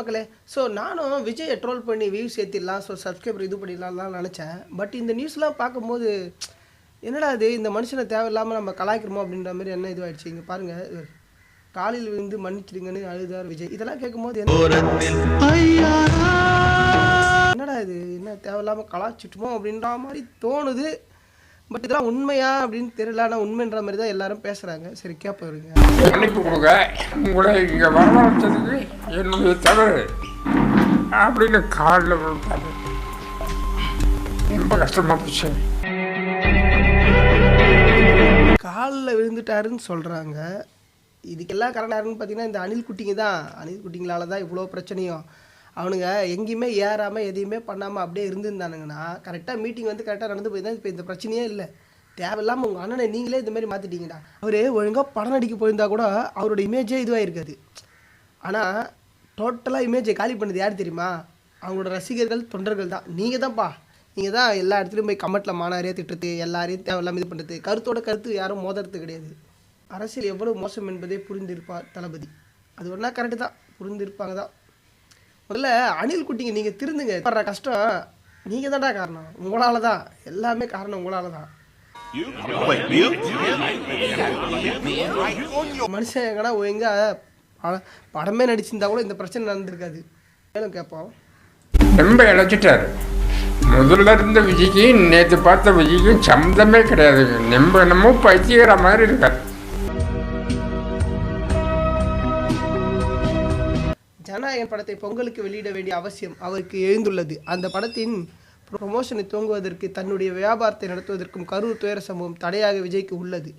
மக்களே. ஸோ நானும் விஜயை ட்ரோல் பண்ணி வியூஸ் ஏற்றிடலாம் ஸோ சப்ஸ்கிரைபர் இது பண்ணிடலாம்லாம் நினச்சேன். பட் இந்த நியூஸ்லாம் பார்க்கும்போது என்னடா இது இந்த மனுஷனை தேவையில்லாமல் நம்ம கலாய்க்கிறோமோ அப்படின்ற மாதிரி என்ன இதுவாயிடுச்சு. இங்கே பாருங்கள் காலையில் விழுந்து மன்னிச்சிடுங்கன்னு அழுதார் விஜய். இதெல்லாம் கேட்கும்போது என்ன என்னடா இது என்ன தேவையில்லாமல் கலாய்ச்சிட்டுமோ அப்படின்ற மாதிரி தோணுது. பட் இதெல்லாம் உண்மையா அப்படின்னு தெரியல. ஆனால் உண்மைன்ற மாதிரி தான் எல்லாரும் பேசுகிறாங்க சரி கேட்ப இருங்க. மன்னிப்பு கொடுங்க உங்களை இங்கே வரவழைச்சதுக்கு என்னுடைய தவறு. அப்படின்னு காலில் விழுந்தாரு ரொம்ப கஷ்டமா போச்சு. காலில் விழுந்துட்டாருன்னு சொல்கிறாங்க இதுக்கெல்லாம் கரெக்டாருன்னு பார்த்தீங்கன்னா இந்த அணில் குட்டிங்க தான். அணில் குட்டிங்களால தான் இவ்வளோ பிரச்சனையும் அவனுங்க எங்கேயுமே ஏறாமல் எதையுமே பண்ணாமல் அப்படியே இருந்திருந்தானுங்கன்னா கரெக்டாக மீட்டிங் வந்து கரெக்டாக நடந்து போய் தான் இப்போ இந்த பிரச்சனையே இல்லை. தேவையில்லாமல் உங்கள் அண்ணனை நீங்களே இந்த மாதிரி மாற்றிட்டீங்கடா அவர் ஒழுங்காக படம் நடிக்க போயிருந்தா கூட அவரோட இமேஜே இதுவாக இருக்காது. ஆனால் டோட்டலாக இமேஜை காலி பண்ணது யார் தெரியுமா? அவங்களோட ரசிகர்கள் தொண்டர்கள் தான். நீங்கள் தான்ப்பா. நீங்கள் தான் எல்லா இடத்துலையும் போய் கமெண்ட்டில் மாணவரையே திட்டுறது எல்லாரையும் தேவையில்லாமல் இது பண்ணுறது கருத்தோட கருத்து யாரும் மோதுறது கிடையாது. அரசியல் எவ்வளவு மோசம் என்பதை புரிந்திருப்பார் தளபதி. அது ஒன்றா கரெக்டு தான். புரிந்திருப்பாங்க தான். முதல்ல அணில் குட்டிங்க நீங்கள் திருந்துங்க. படுற கஷ்டம் நீங்கள் தான்டா காரணம். உங்களால் தான் எல்லாமே காரணம் உங்களால் தான் மனுஷன் எங்கன்னா எங்க படமே நடிச்சிருந்தா கூட இந்த பிரச்சனை நடந்திருக்காது. மேலும் கேட்போம். ரொம்ப இழைச்சிட்டாரு. முதல்ல இருந்த விஜய்க்கு நேற்று பார்த்த விஜய்க்கும் சம்மந்தமே கிடையாதுங்க நம்ம என்னமோ பைத்தியக்கிற மாதிரி இருக்கார். ஜனநாயகன் படத்தை பொங்கலுக்கு வெளியிட வேண்டிய அவசியம் அவருக்கு எழுந்துள்ளது. அந்த படத்தின் ப்ரொமோஷனை துவங்குவதற்கு தன்னுடைய வியாபாரத்தை நடத்துவதற்கும் கரூர் துயர சம்பவம் தடையாக விஜய்க்கு உள்ளது.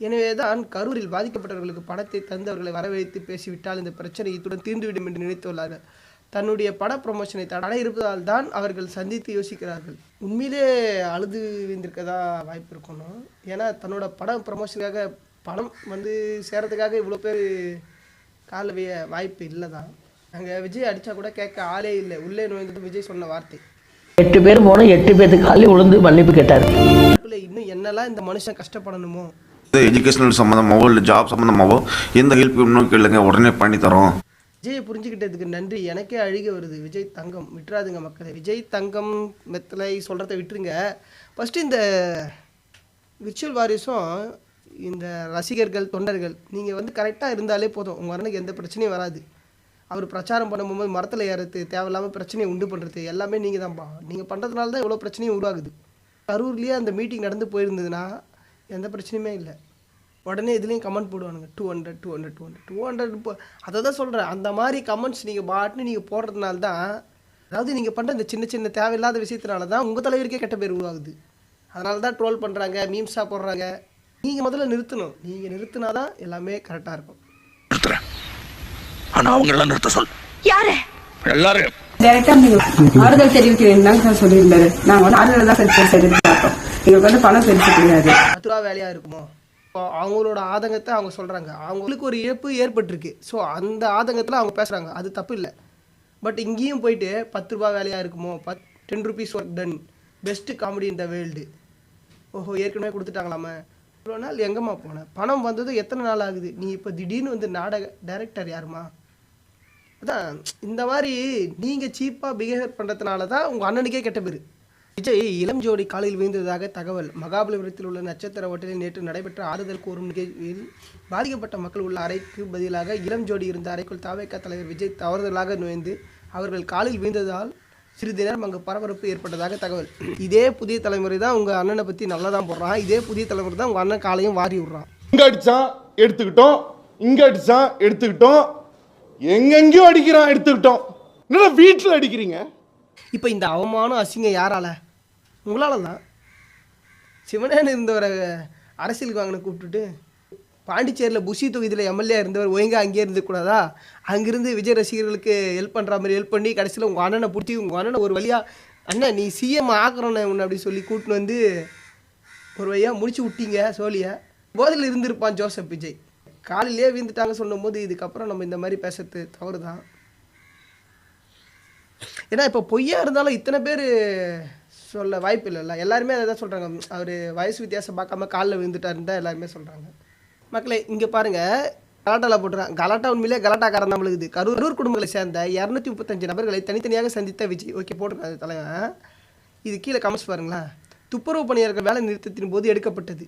எனவேதான் கரூரில் பாதிக்கப்பட்டவர்களுக்கு படத்தை தந்து வரவழைத்து பேசிவிட்டால் இந்த பிரச்சனை இத்துடன் தீர்ந்துவிடும் என்று நினைத்துள்ளார்கள் தன்னுடைய பட ப்ரொமோஷனை தடை இருப்பதால் தான் அவர்கள் சந்தித்து யோசிக்கிறார்கள். உண்மையிலே அழுது விழுந்திருக்கதா வாய்ப்பு இருக்கணும் ஏன்னா தன்னோட படம் ப்ரொமோஷனுக்காக படம் வந்து சேரத்துக்காக இவ்வளோ பேர் காலவிய வாய்ப்பு இல்லை தான் நாங்கள் விஜய் அடித்தா கூட கேட்க ஆளே இல்லை. உள்ளே நுழைந்துட்டு விஜய் சொன்ன வார்த்தை. எட்டு பேர் போனோம் எட்டு பேர்த்துக்கு காலையில் விழுந்து மன்னிப்பு கேட்டார். இன்னும் என்னெல்லாம் இந்த மனுஷன் கஷ்டப்படணுமோ? இது எஜுகேஷனல் சம்மந்தமாவோ இல்லை ஜாப் சம்மந்தமாவோ எந்த ஹெல்ப் வேணும்னு கேளுங்க உடனே பண்ணி தரோம். விஜயை புரிஞ்சுக்கிட்டதுக்கு நன்றி. எனக்கே அழுக வருது. விஜய் தங்கம். விட்டுறாதுங்க மக்களை. விஜய் தங்கம் மெத்தலை சொல்கிறத விட்டுருங்க. ஃபஸ்ட்டு இந்த விர்ச்சுவல் வாரிசும் இந்த ரசிகர்கள் தொண்டர்கள் நீங்கள் வந்து கரெக்டாக இருந்தாலே போதும். உங்கள் அண்ணனுக்கு எந்த பிரச்சனையும் வராது. அவர் பிரச்சாரம் பண்ணும்போது மரத்தில் ஏறுறது தேவையில்லாமல் பிரச்சனையை உண்டு பண்ணுறது எல்லாமே நீங்கள் தான்ப்பா நீங்கள் பண்ணுறதுனால தான் இவ்வளோ பிரச்சனையும் உருவாகுது. கரூர்லேயே அந்த மீட்டிங் நடந்து போயிருந்ததுன்னா எந்த பிரச்சனையுமே இல்லை. உடனே இதுலேயும் comment போடுவானுங்க two hundred two hundred two hundred two hundred இப்போ அதை தான் சொல்கிறேன் அந்த மாதிரி கமெண்ட்ஸ் நீங்கள் பாட்டுன்னு நீங்கள் போடுறதுனால தான் அதாவது நீங்கள் பண்ணுற இந்த சின்ன சின்ன தேவையில்லாத விஷயத்தினால தான் உங்கள் தலைவருக்கே கெட்ட பேர் உருவாகுது. அதனால தான் ட்ரோல் பண்ணுறாங்க மீம்ஸாக போடுறாங்க. நீங்கள் முதல்ல நிறுத்தணும். நீங்கள் நிறுத்தினா தான் எல்லாமே கரெக்டாக இருக்கும். ஆனா அவங்க எல்லாம் நிறுத்த சொல். யாரு? எல்லாரும் டைரக்டா நீங்க ஆறுதல் தெரிவிக்கிறேன். தாங்க சார் சொல்லியிருந்தாரு. நாங்க வந்து ஆறுதல் தான் சார் தெரிவிக்கிறோம் எங்களுக்கு வந்து பணம் பெருசு கிடையாது பத்து ரூபா வேலையாக இருக்குமோ அவங்களோட ஆதங்கத்தை அவங்க சொல்கிறாங்க அவங்களுக்கு ஒரு இழப்பு ஏற்பட்டிருக்கு. ஸோ அந்த ஆதங்கத்தில் அவங்க பேசுகிறாங்க அது தப்பு இல்லை. பட் இங்கேயும் போயிட்டு பத்து ரூபா வேலையாக இருக்குமோ? But ten rupees work done best comedy இந்த வேர்ல்டு ஓஹோ ஏற்கனவே கொடுத்துட்டாங்களாமே. இவ்வளோ நாள் எங்கம்மா போனேன் பணம் வந்தது எத்தனை நாள் ஆகுது? நீ இப்போ திடீர்னு வந்து நாடக டைரக்டர் யாருமா? அதான் இந்த மாதிரி நீங்கள் சீப்பாக பிஹேவியர் பண்ணுறதுனால தான் உங்கள் அண்ணனுக்கே கெட்ட பேர். விஜய் இளம் ஜோடி காலையில் வீழ்ந்ததாக தகவல். மகாபலிபுரத்தில் உள்ள நட்சத்திர ஹோட்டலில் நேற்று நடைபெற்ற ஆறுதல் கூறும் நிகழ்வில் பாதிக்கப்பட்ட மக்கள் உள்ள அறைக்கு பதிலாக இளம் ஜோடி இருந்த அறைக்குள் தாவேக்கா தலைவர் விஜய் தவறுதலாக நுழைந்து அவர்கள் காலில் வீழ்ந்ததால் சிறிது நேரம் அங்கு பரபரப்பு ஏற்பட்டதாக தகவல். இதே புதிய தலைமுறை தான் உங்கள் அண்ணனை பற்றி நல்லா தான் போடுறான். இதே புதிய தலைமுறை தான் உங்கள் அண்ணன் காலையும் வாரி விட்றான். இங்கே அடித்தான் எடுத்துக்கிட்டோம். இங்கே அடித்தான் எடுத்துக்கிட்டோம். எங்கெங்கேயோ அடிக்கிறான் எடுத்துக்கிட்டோம். என்னடா வீட்டில் அடிக்கிறீங்க? இப்போ இந்த அவமானம் அசிங்கம் யாரால? உங்களால தான் சிவனேன்னு இருந்தவரை அரசியலுக்கு வாங்கின கூப்பிட்டுட்டு பாண்டிச்சேரியில் புஷி தொகுதியில் எம்எல்ஏ இருந்தவர் ஒழுங்கா அங்கேயே இருந்துக்கூடாதா? அங்கேருந்து விஜய் ரசிகர்களுக்கு ஹெல்ப் பண்ணுற மாதிரி ஹெல்ப் பண்ணி கடைசியில் உங்கள் அண்ணனை பிடிச்சி உங்கள் அண்ணனை ஒரு வழியாக அண்ணன் நீ சிஎம் ஆக்குறோன்னு உன்னை அப்படி சொல்லி கூட்டின்னு வந்து ஒரு வழியாக முடிச்சு விட்டீங்க சோழியை. போதையில் இருந்திருப்பான் ஜோசப் விஜய். காலையிலே வீழ்ந்துட்டாங்க சொல்லும்போது இதுக்கப்புறம் நம்ம இந்த மாதிரி பேசுறது தவறு தான் ஏன்னா இப்போ பொய்யா இருந்தாலும் இத்தனை பேர் சொல்ல வாய்ப்பு இல்லைல்ல. எல்லாருமே அதை தான் சொல்கிறாங்க அவர் வயசு வித்தியாசம் பார்க்காம காலில் விழுந்துட்டாருன்னு தான் எல்லாருமே சொல்கிறாங்க மக்களே இங்கே பாருங்கள் கலாட்டாவில் போட்டுறான் கலாட்டா உண்மையிலே கலாட்டாக்காரன் தான் இருக்குது கரூர் கரூர் குடும்பங்களை சேர்ந்த இரநூத்தி முப்பத்தஞ்சு நபர்களை தனித்தனியாக சந்தித்த விஜய். ஓகே போட்டுருக்காங்க தலைவன். இது கீழே கமெண்ட்ஸ் பாருங்களேன். துப்புரவு பணியாளர்கள் வேலை நிறுத்தத்தின் போது எடுக்கப்பட்டது.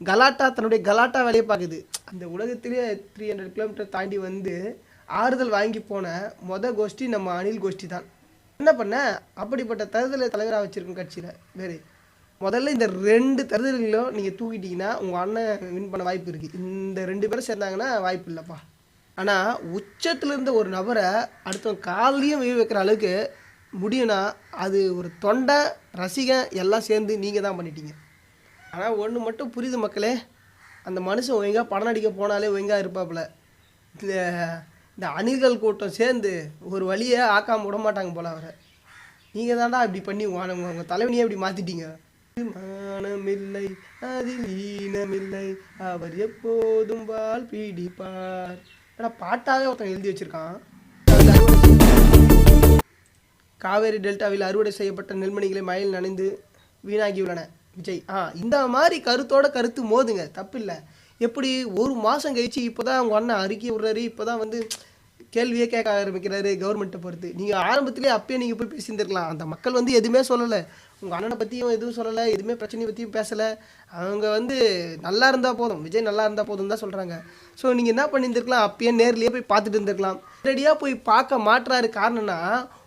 கலாட்டா தன்னுடைய கலாட்டா வேலையை பார்க்குது. அந்த உலகத்திலே த்ரீ ஹண்ட்ரட் கிலோமீட்டர் தாண்டி வந்து ஆறுதல் வாங்கி போன மொத கோஷ்டி நம்ம அனில் கோஷ்டி தான். என்ன பண்ண? அப்படிப்பட்ட தருதலை தலைவராக வச்சுருக்கும் கட்சியில் வேறு. முதல்ல இந்த ரெண்டு தேர்தல்களும் நீங்கள் தூக்கிட்டீங்கன்னா உங்கள் அண்ணன் வின் பண்ண வாய்ப்பு இருக்குது இந்த ரெண்டு பேரும் சேர்ந்தாங்கன்னா வாய்ப்பு இல்லைப்பா. ஆனால் உச்சத்தில் இருந்த ஒரு நபரை அடுத்தவன் காலையும் வெய் வைக்கிற அளவுக்கு முடியும்னா அது ஒரு தொண்டை ரசிகன் எல்லாம் சேர்ந்து நீங்கள் தான் பண்ணிட்டீங்க. ஆனால் ஒன்று மட்டும் புரியுது மக்களே. அந்த மனுஷன் ஒழுங்காக படம் நடிக்க போனாலே ஒழுங்காக இருப்பாப்புல. இந்த இந்த அணில்கள் கூட்டம் சேர்ந்து ஒரு வழியை ஆக்காமல் விட மாட்டாங்க போல அவரை. நீங்கள் தான்டா இப்படி பண்ணி உங்க உங்கள் தலைவனியே இப்படி மாற்றிட்டீங்க மானமில்லை அதில் ஈனமில்லை. அவர் எப்போதும் வால் பீடிப்பார். ஏடா பாட்டாவே ஒருத்தன் எழுதி வச்சுருக்கான். காவேரி டெல்டாவில் அறுவடை செய்யப்பட்ட நெல்மணிகளை மயில் நனைந்து வீணாகியுள்ளன விஜய். ஆ இந்த மாதிரி கருத்தோட கருத்து மோதுங்க. தப்பில்ல. எப்படி ஒரு மாதம் கழிச்சு இப்போ தான் அவங்க அண்ணன் அறிக்கை விடுறாரு இப்போ தான் வந்து கேள்வியே கேட்க ஆரம்பிக்கிறாரு கவர்மெண்ட்டை பொறுத்து. நீங்கள் ஆரம்பத்திலே அப்பயே நீங்கள் போய் பேசியிருந்துருக்கலாம். அந்த மக்கள் வந்து எதுவுமே சொல்லலை. உங்கள் அண்ணனை பற்றியும் எதுவும் சொல்லலை எதுவுமே பிரச்சனையை பற்றியும் பேசலை. அவங்க வந்து நல்லா இருந்தால் போதும். விஜய் நல்லா இருந்தால் போதும் தான் சொல்கிறாங்க ஸோ நீங்கள் என்ன பண்ணியிருந்துருக்கலாம்? அப்பயே நேர்லேயே போய் பார்த்துட்டு இருந்திருக்கலாம். ரெடியாக போய் பார்க்க மாட்டுறாரு காரணம்னா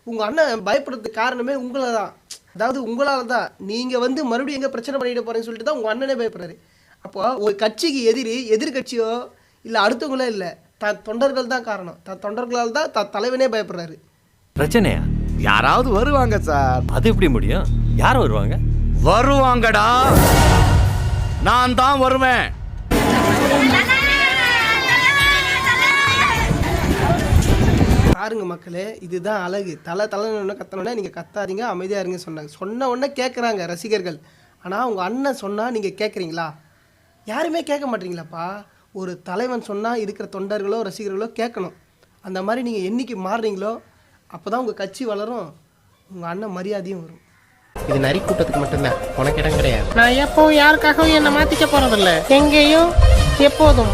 உங்கள் அண்ணன் பயப்படுறதுக்கு காரணமே உங்களை தான் அதாவது உங்களால் தான் நீங்கள் வந்து மறுபடியும் எங்கே பிரச்சனை பண்ணிட்டு போகிறேன்னு சொல்லிட்டு தான் உங்கள் அண்ணனே பயப்படுறாரு. அப்போ ஒரு கட்சிக்கு எதிரி எதிர்கட்சியோ இல்லை அடுத்தவங்களோ இல்லை த தொண்டர்கள் தான் காரணம். த தொண்டர்களால் தான் த தலைவனே பயப்படுறாரு. பிரச்சனையா? யாராவது வருவாங்க சார். அது எப்படி முடியும்? யார் வருவாங்க? வருவாங்கடா. நான் தான் வருவேன். பாருங்க மக்களே இதுதான் அழகு. தலை தலைன்னு கத்தனோடனே நீங்கள் கத்தாதீங்க அமைதியாக இருங்க சொன்னாங்க. சொன்ன உடனே கேட்குறாங்க ரசிகர்கள். ஆனால் உங்கள் அண்ணன் சொன்னால் நீங்கள் கேட்குறீங்களா யாருமே கேட்க மாட்டீங்களாப்பா? ஒரு தலைவன் சொன்னால் இருக்கிற தொண்டர்களோ ரசிகர்களோ கேட்கணும். அந்த மாதிரி நீங்கள் என்னைக்கு மாறுறீங்களோ அப்போ தான் உங்கள் கட்சி வளரும் உங்கள் அண்ணன் மரியாதையும் வரும். இது நரி கூட்டத்துக்கு மட்டும்தான். உனக்கு இடம் கிடையாது. நான் எப்பவும் யாருக்காகவும் என்னை மாத்திக்க போறதில்ல. எங்கேயும் எப்போதும்.